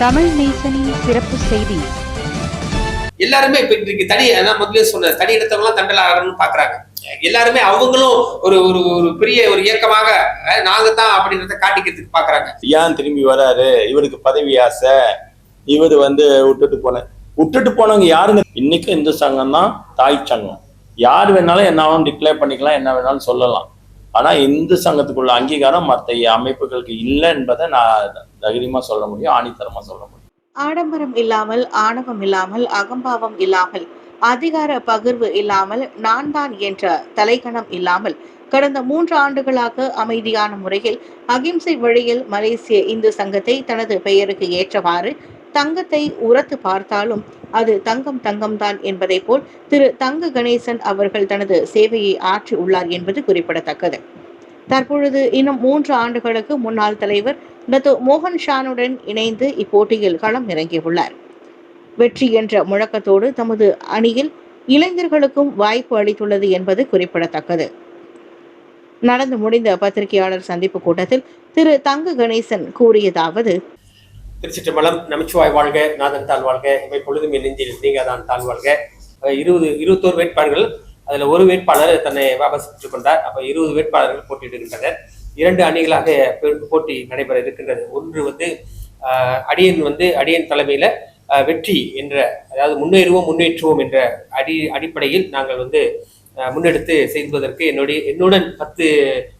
தமிழ் நேசனின் சிறப்பு செய்தி. எல்லாருமே இப்ப இன்னைக்கு தனி நான் முதல்ல சொன்ன தனி எடுத்தவங்க எல்லாம் தண்டல் ஆகணும்னு பாக்குறாங்க. எல்லாருமே அவங்களும் ஒரு ஒரு ஒரு பெரிய ஒரு இயக்கமாக நாங்க தான் அப்படின்றத காட்டிக்கிறதுக்கு பாக்குறாங்க. ஏன் திரும்பி வராரு? இவருக்கு பதவி ஆசை. இவர் வந்து விட்டுட்டு போன விட்டுட்டு போனவங்க யாருங்க இன்னைக்கு இந்து சங்கம் தான் தாய் சங்கம். யார் வேணாலும் என்ன வேணாலும் டிக்ளேர் பண்ணிக்கலாம் என்ன வேணாலும் சொல்லலாம். ஆனா இந்து சங்கத்துக்குள்ள அங்கீகாரம் மற்ற அமைப்புகளுக்கு இல்லை என்பதை நான் தைரியமா சொல்ல முடியும் ஆணித்தரமா சொல்ல முடியும். ஆடம்பரம் இல்லாமல் ஆணவம் இல்லாமல் அகம்பாவம் இல்லாமல் அதிகார பகிர்வு இல்லாமல் நான் தான் என்ற தலைக்கணம் இல்லாமல் கடந்த மூன்று ஆண்டுகளாக அமைதியான முறையில் அகிம்சை வழியில் மலேசிய இந்து சங்கத்தை தனது பெயருக்கு ஏற்றவாறு தங்கத்தை உரத்து பார்த்தாலும் அது தங்கம் தங்கம்தான் என்பதை போல் திரு தங்க கணேசன் அவர்கள் தனது சேவையை ஆற்றி உள்ளார் என்பது குறிப்பிடத்தக்கது. தற்பொழுது இன்னும் மூன்று ஆண்டுகளுக்கு முன்னாள் தலைவர் நத்து மோகன் ஷானுடன் இணைந்து இப்போட்டியில் களம் இறங்கியுள்ளார். வெற்றி என்ற முழக்கத்தோடு தமது அணியில் இளைஞர்களுக்கும் வாய்ப்பு அளித்துள்ளது என்பது குறிப்பிடத்தக்கது. நடந்து முடிந்த பத்திரிகையாளர் சந்திப்பு கூட்டத்தில் திரு தங்க கணேசன் கூறியதாவது திருச்சிற்றம்பலம் நமச்சிவாய் வாழ்க நாதன் தாழ் வாழ்க இவை பொழுதும் என் நெஞ்சில் நீங்கள் தான் தாழ் வாழ்க இருபது இருபத்தோரு வேட்பாளர்கள் அதில் ஒரு வேட்பாளர் தன்னை வாபஸ் பெற்றுக் கொண்டார். அப்போ இருபது வேட்பாளர்கள் போட்டியிடுகின்றனர் இரண்டு அணிகளாக போட்டி நடைபெற இருக்கின்றது. ஒன்று வந்து அடியன் வந்து அடியன் தலைமையில் வெற்றி என்ற அதாவது முன்னேறுவோம் முன்னேற்றுவோம் என்ற அடி அடிப்படையில் நாங்கள் வந்து முன்னெடுத்து செய்வதற்கு என்னுடைய என்னுடன் பத்து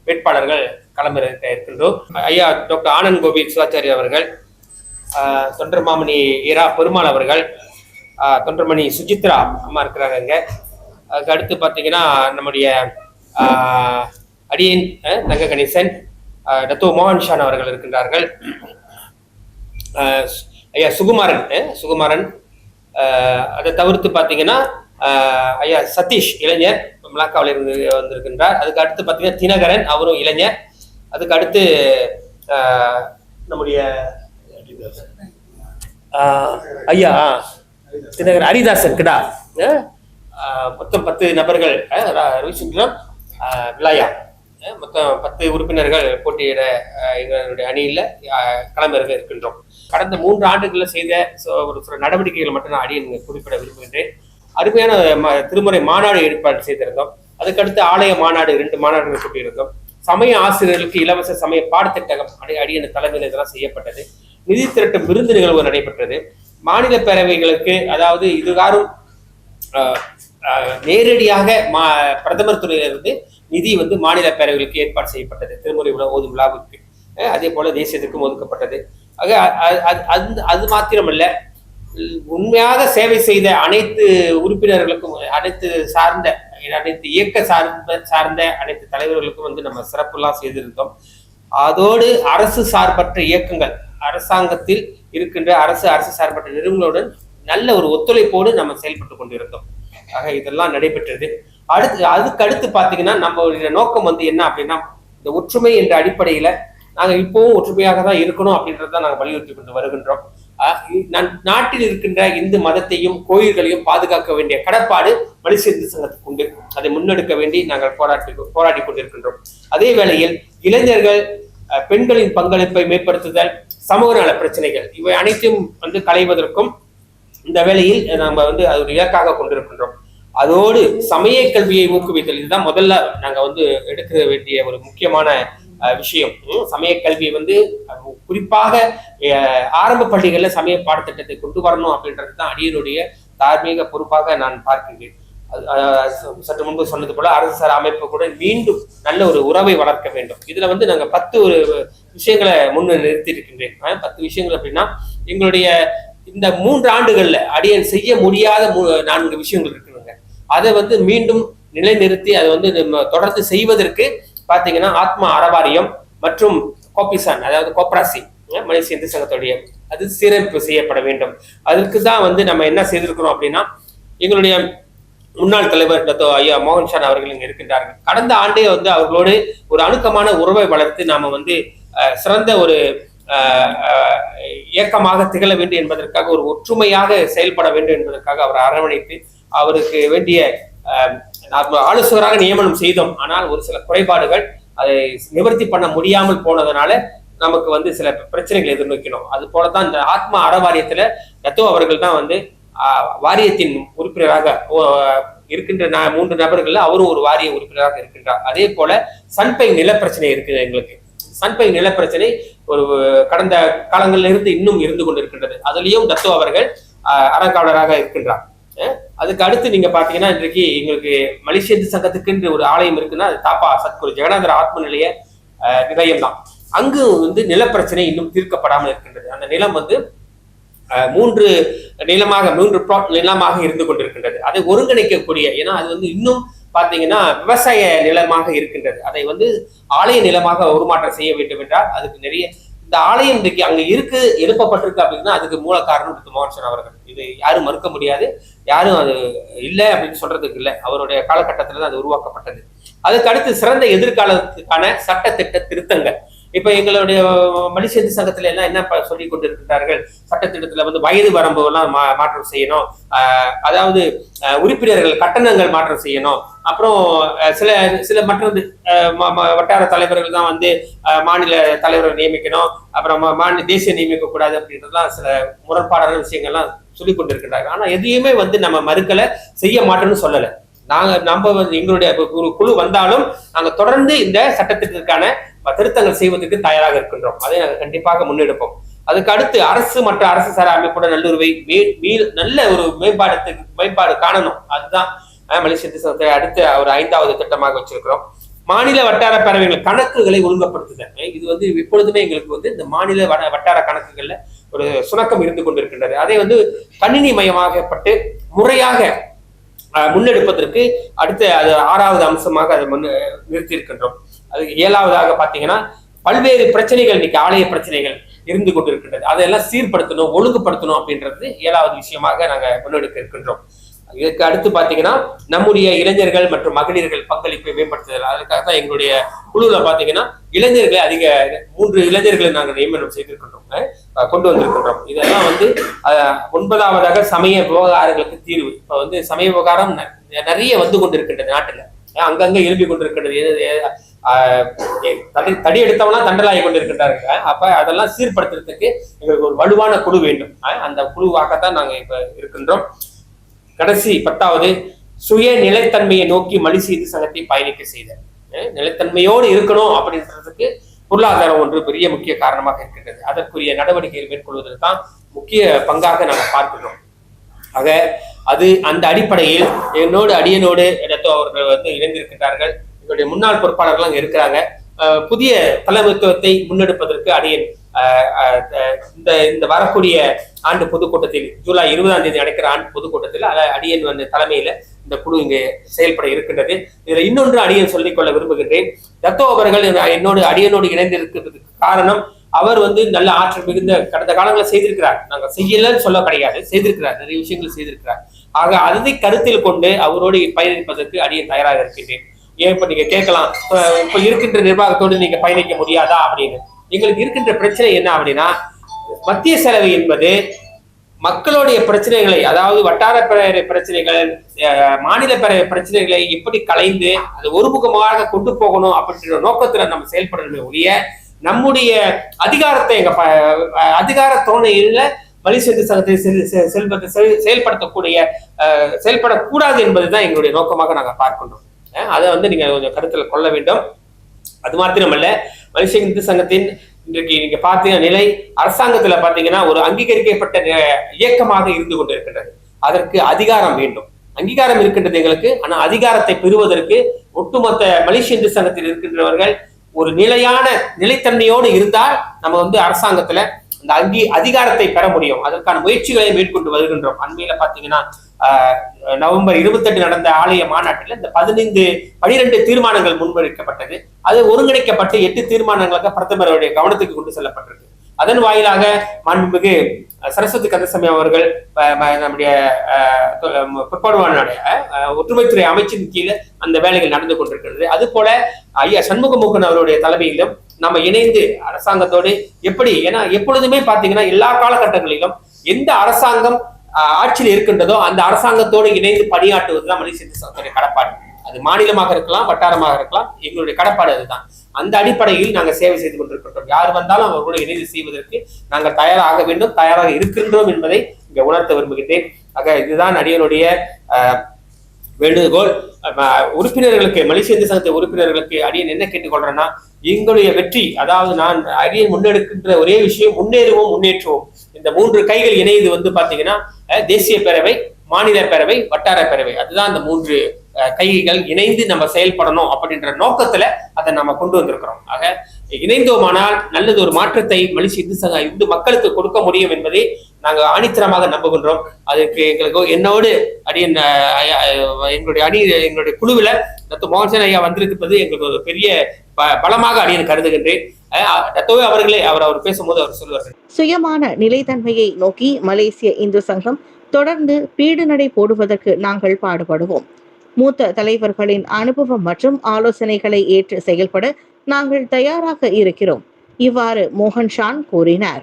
வேட்பாளர்கள் களமிறக்க இருக்கின்றோம். ஐயா டாக்டர் ஆனந்த் கோபி சிவாச்சாரி அவர்கள் தொண்டர்மாமணி இரா பெருமாள் அவர்கள் தொண்டர்மணி சுஜித்ரா அம்மா இருக்கிறாங்க இங்கே. அதுக்கு அடுத்து பார்த்தீங்கன்னா நம்முடைய அடியன் தங்க கணேசன் ஆஹ் டத்தோ மோகன் ஷான் அவர்கள் இருக்கின்றார்கள். ஐயா சுகுமாரன் சுகுமாரன். அதை தவிர்த்து பார்த்தீங்கன்னா ஐயா சதீஷ் இளைஞர் மலாக்காவில் இருந்து வந்திருக்கின்றார். அதுக்கு அடுத்து பார்த்தீங்கன்னா தினகரன் அவரும் இளைஞர். அதுக்கு அடுத்து நம்முடைய ஐயா தினகர் ஹரிதாசன் கிடா. ஆஹ் மொத்தம் பத்து நபர்கள் அஹ் விளையா ரவிச்சந்திரன் விலாயா. மொத்தம் பத்து உறுப்பினர்கள் போட்டியிட எங்களுடைய அணியில் களமிறங்க இருக்கின்றோம். கடந்த மூன்று ஆண்டுகளில் செய்த சோ- ஒரு சில நடவடிக்கைகள் மட்டும் நான் அடியை குறிப்பிட விரும்புகின்றேன். அருமையான திருமுறை மாநாடு ஏற்பாடு செய்திருந்தோம். அதுக்கடுத்து ஆலய மாநாடு ரெண்டு மாநாடுகள் கூட்டியிருந்தோம் சமய ஆசிரியர்களுக்கு இலவச சமய பாடத்திட்டகம் அடி அடியின் தலைமையில் இதெல்லாம் செய்யப்பட்டது. நிதி திரட்டும் விருந்து நிகழ்வு நடைபெற்றது. மாநில பேரவைகளுக்கு அதாவது இதுகாரும் நேரடியாக மா பிரதமர் துறையிலிருந்து நிதி வந்து மாநில பேரவைகளுக்கு ஏற்பாடு செய்யப்பட்டது. திருமுறை விழா ஓதும் விழாவுக்கு. அதே போல தேசியத்திற்கும் ஒதுக்கப்பட்டது. ஆக அது அது மாத்திரமல்ல உண்மையாக சேவை செய்த அனைத்து உறுப்பினர்களுக்கும் அனைத்து சார்ந்த அனைத்து இயக்க சார்ந்த சார்ந்த அனைத்து தலைவர்களுக்கும் வந்து நம்ம சிறப்புலாம் செய்திருந்தோம். அதோடு அரசு சார்பற்ற இயக்கங்கள் அரசாங்கத்தில் இருக்கின்ற அரசு அரசு சார்பற்ற நிறுவனங்களுடன் நல்ல ஒரு ஒத்துழைப்போடு நம்ம செயல்பட்டு கொண்டிருந்தோம். ஆக இதெல்லாம் நடைபெற்றது. அடுத்து அதுக்கு அடுத்து பார்த்தீங்கன்னா நம்மளுடைய நோக்கம் வந்து என்ன அப்படின்னா இந்த ஒற்றுமை என்ற அடிப்படையில நாங்கள் இப்பவும் ஒற்றுமையாக தான் இருக்கணும் அப்படின்றத நாங்கள் வலியுறுத்தி கொண்டு வருகின்றோம். நாட்டில் இருக்கின்ற இந்து மதத்தையும் கோயில்களையும் பாதுகாக்க வேண்டிய கடப்பாடு மனுஷ இந்து சங்கத்துக்கு உண்டு. அதை முன்னெடுக்க வேண்டி நாங்கள் போராட்டி போராடி கொண்டிருக்கின்றோம். அதே வேளையில் இளைஞர்கள் பெண்களின் பங்களிப்பை மேம்படுத்துதல் சமூக நல பிரச்சனைகள் இவை அனைத்தையும் வந்து களைவதற்கும் இந்த வேளையில் நம்ம வந்து அது ஒரு இலக்காக கொண்டிருக்கின்றோம். அதோடு சமய கல்வியை ஊக்குவித்தல் இதுதான் முதல்ல நாங்க வந்து எடுக்க வேண்டிய ஒரு முக்கியமான விஷயம். சமய கல்வி வந்து குறிப்பாக ஆரம்ப பள்ளிகளில் சமய பாடத்திட்டத்தை கொண்டு வரணும் அப்படின்றது தான் அடியருடைய தார்மீக பொறுப்பாக நான் பார்க்கின்றேன். சற்று முன்பு சொன்னது போல அரசு சார் அமைப்பு கூட மீண்டும் நல்ல ஒரு உறவை வளர்க்க வேண்டும். இதுல வந்து நாங்கள் பத்து ஒரு விஷயங்களை முன் நிறுத்தி இருக்கின்றேன் பத்து விஷயங்கள் அப்படின்னா எங்களுடைய இந்த மூன்று ஆண்டுகள்ல அடியன் செய்ய முடியாத நான்கு விஷயங்கள் இருக்குதுங்க. அதை வந்து மீண்டும் நிலைநிறுத்தி அதை வந்து நம்ம தொடர்ந்து செய்வதற்கு பாத்தீங்கன்னா ஆத்மா அறவாரியம் மற்றும் கோபிசான் அதாவது கோப்ராசி அஹ், மலேசிய இந்து சங்கத்துடைய அது சீரமைப்பு செய்யப்பட வேண்டும். அதுக்கு தான் வந்து நம்ம என்ன செய்திருக்கிறோம் அப்படின்னா எங்களுடைய முன்னாள் தலைவர் ஐயா மோகன் அவர்கள் இங்கே இருக்கின்றார்கள். கடந்த ஆண்டே வந்து அவர்களோடு ஒரு அணுக்கமான உறவை வளர்த்து நாம வந்து சிறந்த ஒரு இயக்கமாக திகழ வேண்டும் என்பதற்காக ஒரு ஒற்றுமையாக செயல்பட வேண்டும் என்பதற்காக அவர் அரவணைத்து அவருக்கு வேண்டிய ஆலோசகராக நியமனம் செய்தோம். ஆனால் ஒரு சில குறைபாடுகள் அதை நிவர்த்தி பண்ண முடியாமல் போனதுனால நமக்கு வந்து சில பிரச்சனைகளை எதிர்நோக்கினோம். அது போலதான் இந்த ஆத்மா அறவாரியத்துல தத்துவ அவர்கள் தான் வந்து வாரியத்தின் உறுப்பினராக ஓ, இருக்கின்ற மூன்று நபர்கள்ல அவரும் ஒரு வாரிய உறுப்பினராக இருக்கின்றார். அதே போல சன்பை நிலப்பிரச்சனை இருக்குது எங்களுக்கு. சன்பை நிலப்பிரச்சனை ஒரு கடந்த காலங்களில் இருந்து இன்னும் இருந்து கொண்டிருக்கின்றது. அதுலயும் தத்துவ அவர்கள் அறங்காவலராக இருக்கின்றார். அதுக்கு அடுத்து நீங்க பாத்தீங்கன்னா இன்றைக்கு எங்களுக்கு மலேசியத்து சங்கத்துக்கு சங்கத்துக்குன்ற ஒரு ஆலயம் இருக்குன்னா அது தாப்பா சத்குரு ஜெகநாதர் ஆத்ம நிலைய ஆஹ், நிலையம் தான் அங்கு வந்து நிலப்பிரச்சனை இன்னும் தீர்க்கப்படாமல் இருக்கின்றது. அந்த நிலம் வந்து மூன்று நிலமாக மூன்று பிளாட் நிலமாக இருந்து கொண்டிருக்கின்றது. அதை ஒருங்கிணைக்கக்கூடிய ஏன்னா அது வந்து இன்னும் பார்த்தீங்கன்னா விவசாய நிலமாக இருக்கின்றது. அதை வந்து ஆலய நிலமாக உருமாற்றம் செய்ய வேண்டும் என்றால் அதுக்கு நிறைய இந்த ஆலயம் இன்றைக்கு அங்கே இருக்கு எழுப்பப்பட்டிருக்கு அப்படின்னா அதுக்கு மூல காரணம் டாக்டர் மோகன் அவர்கள். இது யாரும் மறுக்க முடியாது. யாரும் அது இல்லை அப்படின்னு சொல்றதுக்கு இல்லை. அவருடைய காலகட்டத்தில் தான் அது உருவாக்கப்பட்டது. அதுக்கு அடுத்து சிறந்த எதிர்காலத்துக்கான சட்டத்திட்ட திருத்தங்கள். இப்ப எங்களுடைய மனுஷந்து சங்கத்துல எல்லாம் என்ன சொல்லி கொண்டிருக்கிறார்கள்? சட்டத்திட்டத்துல வந்து வயது வரம்பு எல்லாம் மா- மாற்றம் செய்யணும். அதாவது உறுப்பினர்கள் கட்டணங்கள் மாற்றம் செய்யணும். அப்புறம் சில சில மற்ற ம- வட்டார தலைவர்கள் தான் வந்து மாநில தலைவர்கள் நியமிக்கணும். அப்புறம் மாநில தேசிய நியமிக்க கூடாது அப்படின்றதுலாம் சில முரண்பாடான விஷயங்கள்லாம் சொல்லி கொண்டிருக்கிறார்கள். ஆனா எதையுமே வந்து நம்ம மறுக்கலை செய்ய மாட்டோம்னு சொல்லலை. நாங்கள் நம்ம வந்து எங்களுடைய குழு வந்தாலும் நாங்கள் தொடர்ந்து இந்த சட்டத்திற்கான திருத்தங்கள் செய்வதற்கு தயாராக இருக்கின்றோம். அதை நாங்கள் கண்டிப்பாக முன்னெடுப்போம். அதுக்கு அடுத்து அரசு மற்றும் அரசு சாரா அமைப்போட நல்லுறவை மே- நல்ல ஒரு மேம்பாடத்துக்கு மேம்பாடு காணணும். அதுதான் மலேசிய தேசத்தை அடுத்து ஒரு ஐந்தாவது திட்டமாக வச்சிருக்கிறோம். மாநில வட்டார பேரவைகள் கணக்குகளை ஒழுங்குபடுத்துதல். இது வந்து எப்பொழுதுமே எங்களுக்கு வந்து இந்த மாநில வட- வட்டார கணக்குகள்ல ஒரு சுணக்கம் இருந்து கொண்டிருக்கின்றது. அதை வந்து கணினி மயமாகப்பட்டு முறையாக முன்னெடுப்பதற்கு அடுத்த அது ஆறாவது அம்சமாக அதை முன் நிறுத்தி இருக்கின்றோம் அது ஏழாவதாக பார்த்தீங்கன்னா பல்வேறு பிரச்சனைகள் இன்னைக்கு ஆலய பிரச்சனைகள் இருந்து கொண்டிருக்கின்றது. அதையெல்லாம் சீர்படுத்தணும் ஒழுங்குபடுத்தணும் அப்படின்றது ஏழாவது விஷயமாக நாங்க முன்னெடுக்க இருக்கின்றோம். இதுக்கு அடுத்து பாத்தீங்கன்னா நம்முடைய இளைஞர்கள் மற்றும் மகளிர்கள் பங்களிப்பை மேம்படுத்துதல். அதுக்காக தான் எங்களுடைய குழுல பாத்தீங்கன்னா இளைஞர்களை அதிக மூன்று இளைஞர்களை நாங்கள் நியமனம் செய்திருக்கின்றோம். கொண்டு வந்திருக்கின்றோம். இதெல்லாம் வந்து ஒன்பதாவதாக சமய விவகாரங்களுக்கு தீர்வு. இப்ப வந்து சமய விவகாரம் நிறைய வந்து கொண்டிருக்கின்றது நாட்டுல. அங்கங்க எழுப்பி கொண்டிருக்கின்றது. எது- தடி தடி எடுத்தவனா தண்டலாகி கொண்டிருக்கின்றார்கள். அப்ப அதெல்லாம் சீர்படுத்துறதுக்கு எங்களுக்கு ஒரு வலுவான குழு வேண்டும். அந்த குழுவாகத்தான் நாங்க இப்ப இருக்கின்றோம். கடைசி பத்தாவது சுய நிலைத்தன்மையை நோக்கி மலிசி செய்து சங்கத்தை பயணிக்க செய்த நிலைத்தன்மையோடு இருக்கணும் அப்படின்றதுக்கு பொருளாதாரம் ஒன்று பெரிய முக்கிய காரணமாக இருக்கின்றது. அதற்குரிய நடவடிக்கைகள் மேற்கொள்வதில் தான் முக்கிய பங்காக நாங்கள் பார்க்கிறோம் ஆக அது அந்த அடிப்படையில் என்னோடு அடியனோடு இடத்தோ அவர்கள் வந்து இணைந்திருக்கின்றார்கள். எங்களுடைய முன்னாள் பொறுப்பாளர்கள் அங்கே இருக்கிறாங்க புதிய தலைமைத்துவத்தை முன்னெடுப்பதற்கு அடியன் இந்த இந்த வரக்கூடிய ஆண்டு பொதுக்கூட்டத்தில் ஜூலை இருபதாம் தேதி நடக்கிற ஆண்டு பொதுக்கூட்டத்தில் அடியன் வந்து தலைமையில இந்த குழு இங்கே செயல்பட இருக்கின்றது. இதுல இன்னொன்று அடியன் சொல்லிக்கொள்ள விரும்புகின்றேன். தத்தோ அவர்கள் என்னோடு அடியனோடு இணைந்திருக்கிறதுக்கு காரணம் அவர் வந்து நல்ல ஆற்றல் மிகுந்த கடந்த காலங்களில் செய்திருக்கிறார். நாங்கள் செய்யலன்னு சொல்ல கிடையாது செய்திருக்கிறார் நிறைய விஷயங்கள் செய்திருக்கிறார். ஆக அதை கருத்தில் கொண்டு அவரோடு பயணிப்பதற்கு அடியன் தயாராக இருக்கின்றேன். ஏன் இப்ப நீங்க கேட்கலாம் இப்போ இப்ப இருக்கின்ற நிர்வாகத்தோடு நீங்க பயணிக்க முடியாதா அப்படின்னு. எங்களுக்கு இருக்கின்ற பிரச்சனை என்ன அப்படின்னா மத்திய செலவு என்பது மக்களுடைய பிரச்சனைகளை அதாவது வட்டார பிரச்சனைகள் மாநில பிரச்சனைகளை எப்படி கலைந்து அதை ஒருமுகமாக கொண்டு போகணும் அப்படின்ற நோக்கத்துல நம்ம செயல்படணுமே ஒழிய நம்முடைய அதிகாரத்தை எங்க ப- அதிகார தோணையில வலிசென்று சங்கத்தை செல்- செல்வது செயல்படுத்தக்கூடிய செயல்படக்கூடாது என்பதுதான் எங்களுடைய நோக்கமாக நாங்கள் பார்க்கின்றோம். அதை வந்து நீங்க கொஞ்சம் கருத்தில் கொள்ள வேண்டும். அது மாத்திரமல்ல மனுஷ இந்து சங்கத்தின் இன்றைக்கு நீங்க பார்த்தீங்க நிலை அரசாங்கத்துல பாத்தீங்கன்னா ஒரு அங்கீகரிக்கப்பட்ட இயக்கமாக இருந்து கொண்டிருக்கின்றது. அதற்கு அதிகாரம் வேண்டும். அங்கீகாரம் இருக்கின்றது எங்களுக்கு ஆனா அதிகாரத்தை பெறுவதற்கு ஒட்டுமொத்த மலேசிய இந்து சங்கத்தில் இருக்கின்றவர்கள் ஒரு நிலையான நிலைத்தன்மையோடு இருந்தால் நம்ம வந்து அரசாங்கத்துல அந்த அங்கி அதிகாரத்தை பெற முடியும். அதற்கான முயற்சிகளை மேற்கொண்டு வருகின்றோம். அண்மையில பாத்தீங்கன்னா நவம்பர் இருபத்தெட்டு நடந்த ஆலய மாநாட்டில் இந்த பதினைந்து பனிரெண்டு தீர்மானங்கள் முன்வைக்கப்பட்டது. அது ஒருங்கிணைக்கப்பட்டு எட்டு தீர்மானங்களாக பிரதமருடைய கவனத்துக்கு கொண்டு செல்லப்பட்டிருக்கு. அதன் வாயிலாக மாண்புமிகு சரஸ்வதி கந்தசாமி அவர்கள் நம்முடைய அஹ், அஹ், பிற்படுவானுடைய ஒற்றுமைத்துறை அமைச்சின் கீழே அந்த வேலைகள் நடந்து கொண்டிருக்கிறது. அது போல ஐயா சண்முகமுகன் அவருடைய தலைமையிலும் நம்ம இணைந்து அரசாங்கத்தோடு எப்படி ஏன்னா எப்பொழுதுமே பாத்தீங்கன்னா எல்லா காலகட்டங்களிலும் எந்த அரசாங்கம் ஆட்சியில் இருக்கின்றதோ அந்த அரசாங்கத்தோடு இணைந்து பணியாற்றுவதுதான் மனுஷ சங்கத்துடைய கடப்பாடு. அது மாநிலமாக இருக்கலாம் வட்டாரமாக இருக்கலாம் எங்களுடைய கடப்பாடு அதுதான். அந்த அடிப்படையில் நாங்கள் சேவை செய்து கொண்டிருக்கின்றோம். யார் வந்தாலும் அவர்களோடு இணைந்து செய்வதற்கு நாங்கள் தயாராக வேண்டும் தயாராக இருக்கின்றோம் என்பதை இங்கே உணர்த்த விரும்புகின்றேன். ஆக இதுதான் அடியனுடைய வேண்டுகோள். உறுப்பினர்களுக்கு மலேசிய இந்து சங்கத்தை உறுப்பினர்களுக்கு அடியன் என்ன கேட்டுக்கொள்றேன்னா எங்களுடைய வெற்றி அதாவது நான் அடியன் முன்னெடுக்கின்ற ஒரே விஷயம் முன்னேறுவோம் முன்னேற்றுவோம். இந்த மூன்று கைகள் இணைந்து வந்து பாத்தீங்கன்னா தேசிய பேரவை மாநில பேரவை வட்டார பேரவை. அதுதான் அந்த மூன்று கைகள் இணைந்து நம்ம செயல்படணும் அப்படின்ற நோக்கத்துல அதை நம்ம கொண்டு வந்திருக்கிறோம். ஆக இணைந்தோமானால் நல்லது ஒரு மாற்றத்தை மலிசி இந்து சங்க இந்து மக்களுக்கு கொடுக்க முடியும் என்பதை நாங்கள் ஆணித்தரமாக நம்புகின்றோம். அதுக்கு எங்களுக்கு என்னோடு அடியன் எங்களுடைய அணி எங்களுடைய குழுவில் தத்து மோகன்சன் ஐயா வந்திருப்பது எங்களுக்கு ஒரு பெரிய ப- பலமாக அடியன் கருதுகின்றேன். தத்துவ அவர்களே அவர் அவர் பேசும்போது அவர் சொல்லுவார்கள் சுயமான நிலைத்தன்மையை நோக்கி மலேசிய இந்து சங்கம் தொடர்ந்து பீடு நடை போடுவதற்கு நாங்கள் பாடுபடுவோம். மூத்த தலைவர்களின் அனுபவம் மற்றும் ஆலோசனைகளை ஏற்று செயல்பட நாங்கள் தயாராக இருக்கிறோம் இவ்வாறு மோகன் ஷான் கூறினார்.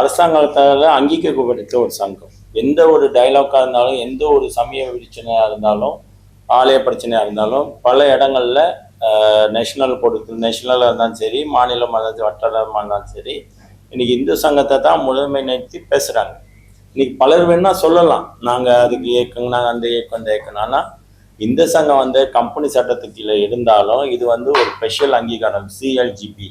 அரசாங்கத்தால் அங்கீகரிக்கப்பட்ட ஒரு சங்கம். எந்த ஒரு டைலாக்காக இருந்தாலும் எந்த ஒரு சமய பிரச்சனையாக இருந்தாலும் ஆலய பிரச்சனையாக இருந்தாலும் பல இடங்கள்ல நேஷனல் பொறுத்து நேஷனலாக இருந்தாலும் சரி மாநிலமாக இருந்தாலும் வட்டாரமாக இருந்தாலும் சரி இன்றைக்கி இந்து சங்கத்தை தான் முதன்மை நிறுத்தி பேசுகிறாங்க இன்றைக்கி பலர் வேணால் சொல்லலாம். நாங்கள் அதுக்கு இயக்கங்க நாங்கள் அந்த இயக்கம் இந்த இயக்கம். ஆனால் இந்த சங்கம் வந்து கம்பெனி சட்டத்துக்கு கீழே இருந்தாலும் இது வந்து ஒரு ஸ்பெஷல் அங்கீகாரம் CLGB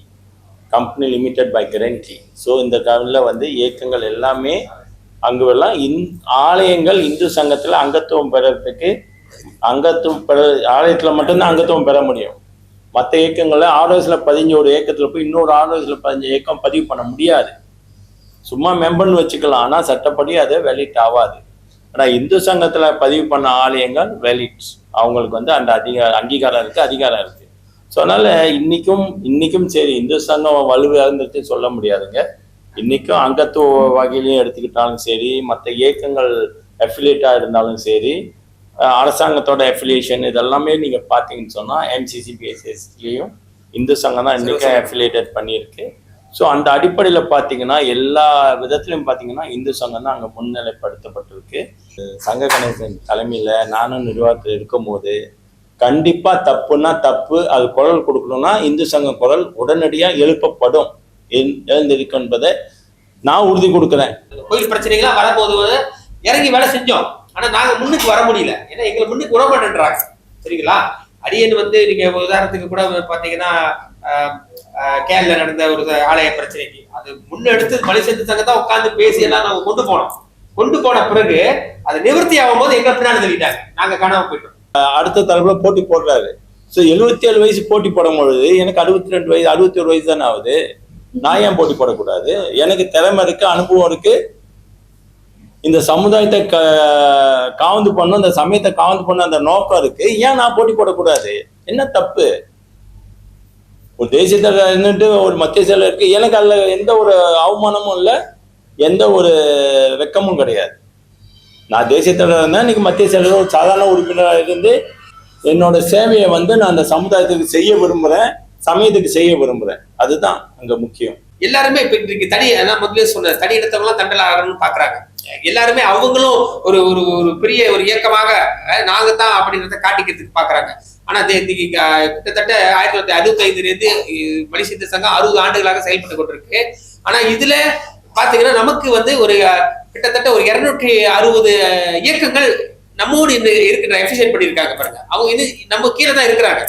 company limited by guarantee so இந்த கவனில் வந்து இயக்கங்கள் எல்லாமே அங்கு எல்லாம் இந் ஆலயங்கள் இந்து சங்கத்தில் அங்கத்துவம் பெறத்துக்கு அங்கத்துவம் பெற ஆலயத்தில் மட்டும்தான் அங்கத்துவம் பெற முடியும். மற்ற இயக்கங்களில் ஆர்ஓஎஸில் பதிஞ்ச ஒரு இயக்கத்தில் போய் இன்னொரு ஆர்ஓஎஸில் பதிஞ்ச இயக்கம் பதிவு பண்ண முடியாது. சும்மா மெம்பர்னு வச்சுக்கலாம். ஆனால் சட்டப்படி அது வெலிட் ஆகாது ஆனால் இந்து சங்கத்தில் பதிவு பண்ண ஆலயங்கள் வெலிட் அவங்களுக்கு வந்து அந்த அதிகார அங்கீகாரம் இருக்குது அதிகாரம் இருக்குது ஸோ அதனால இன்னைக்கும் இன்னைக்கும் சரி இந்து சங்கம் வலுவிழந்துட்டு சொல்ல முடியாதுங்க. இன்னைக்கும் அங்கத்துவ வகையிலையும் எடுத்துக்கிட்டாலும் சரி மற்ற இயக்கங்கள் அஃபிலியேட்டாக இருந்தாலும் சரி அரசாங்கத்தோட அஃபிலியேஷன் இதெல்லாமே நீங்கள் பார்த்தீங்கன்னு சொன்னால் எம்சிசிபிஎஸ்எஸ்லேயும் இந்து சங்கம் தான் இன்னைக்கும் அஃபிலியேட்டட் பண்ணியிருக்கு. ஸோ அந்த அடிப்படையில் பார்த்தீங்கன்னா எல்லா விதத்துலையும் பார்த்தீங்கன்னா இந்து சங்கம் தான் அங்கே முன்னிலைப்படுத்தப்பட்டிருக்கு. சங்க கணேசன் தலைமையில் நானும் நிர்வாகத்தில் இருக்கும்போது கண்டிப்பா தப்புன்னா தப்பு அது குரல் கொடுக்கணும்னா இந்து சங்க குரல் உடனடியாக எழுப்பப்படும். எழு- எழுந்திருக்கும் என்பதை நான் உறுதி கொடுக்குறேன். கோயில் பிரச்சனைகளா வரும்போது இறங்கி வேலை செஞ்சோம். ஆனால் நாங்கள் முன்னுக்கு வர முடியல. ஏன்னா எங்களை முன்னுக்கு வர மாட்டேன்றாங்க. சரிங்களா? அடியன் வந்து நீங்கள் உதாரணத்துக்கு கூட பார்த்தீங்கன்னா கேரளில் கேரள நடந்த ஒரு ஆலய பிரச்சனைக்கு. அது முன்னெடுத்து மலேசிய சங்க தான் உட்காந்து பேசி எல்லாம் நாங்கள் கொண்டு போனோம். கொண்டு போன பிறகு அது நிவர்த்தி ஆகும்போது எங்க பின்னாடி தள்ளிட்டாங்க. நாங்க காணாம போயிட்டோம். அடுத்த தலைப்புல போட்டி போடுறாரு. ஸோ எழுபத்தி ஏழு வயசு போட்டி போடும் பொழுது எனக்கு அறுபத்தி ரெண்டு வயசு அறுபத்தி ஒரு வயசு தானே ஆகுது. நான் ஏன் போட்டி போடக்கூடாது? எனக்கு திறமை இருக்கு அனுபவம் இருக்கு. இந்த சமுதாயத்தை க காவந்து பண்ணும் இந்த சமயத்தை காவந்து பண்ண அந்த நோக்கம் இருக்கு. ஏன் நான் போட்டி போடக்கூடாது? என்ன தப்பு? ஒரு தேசியத்தில் இருந்துட்டு ஒரு மத்திய செயலர் இருக்கு. எனக்கு அதில் எந்த ஒரு அவமானமும் இல்லை. எந்த ஒரு வெக்கமும் கிடையாது. நான் தேசிய தலைவர் இருந்தேன் இன்னைக்கு மத்திய செயலர் ஒரு சாதாரண உறுப்பினராக இருந்து என்னோட சேவையை வந்து நான் அந்த சமுதாயத்துக்கு செய்ய விரும்புகிறேன் சமயத்துக்கு செய்ய விரும்புகிறேன் அதுதான் அங்கே முக்கியம். எல்லாருமே இப்போ இன்றைக்கு தனி அதான் முதல்ல சொன்ன தனி இடத்தவங்களாம் தண்டல் ஆகணும்னு பார்க்குறாங்க எல்லாருமே அவங்களும் ஒரு ஒரு ஒரு பெரிய ஒரு இயக்கமாக நாங்க தான் அப்படின்றத காட்டிக்கிறதுக்கு பாக்குறாங்க. ஆனா கிட்டத்தட்ட ஆயிரத்தி தொள்ளாயிரத்தி அறுபத்தி ஐந்துலேருந்து சங்கம் அறுபது ஆண்டுகளாக செயல்பட்டு கொண்டிருக்கு. ஆனா இதுல பாத்தீங்கன்னா நமக்கு வந்து ஒரு கிட்டத்தட்ட ஒரு இருநூற்றி அறுபது இயக்கங்கள் நம்மோடு இந்த இருக்கிற எஃபிஷியன் பண்ணியிருக்காங்க பாருங்க. அவங்க இது நம்ம கீழே தான் இருக்கிறாங்க.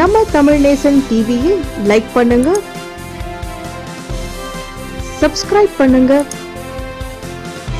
நம்ம தமிழ் நேசன் டிவியை லைக் பண்ணுங்க. சப்ஸ்கிரைப் பண்ணுங்க.